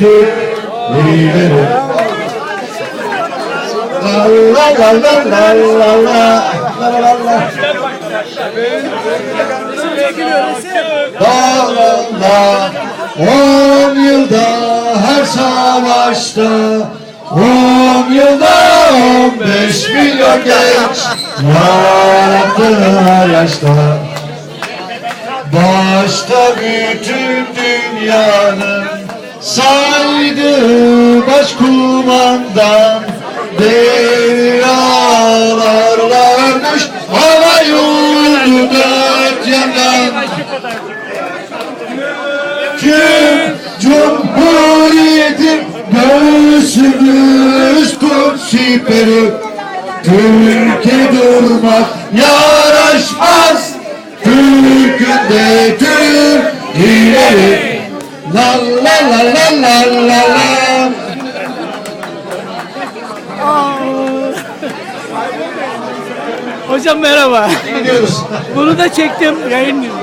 gitti Verilere La la la la la la la La la la On yılda her savaşta On yılda on beş milyon genç Yarattı yaşta. Başta bütün dünyanın saydığı başkumandan Deryalarla ölmüş hava yurdu dört yandan. Tüm Cumhuriyetin göğsümüz tut siperi? Türkiye durmak yaraşmaz. Türk'ün de Türk ileri La la la la la la Hocam merhaba. Bunu da çektim, yayınlıyorum.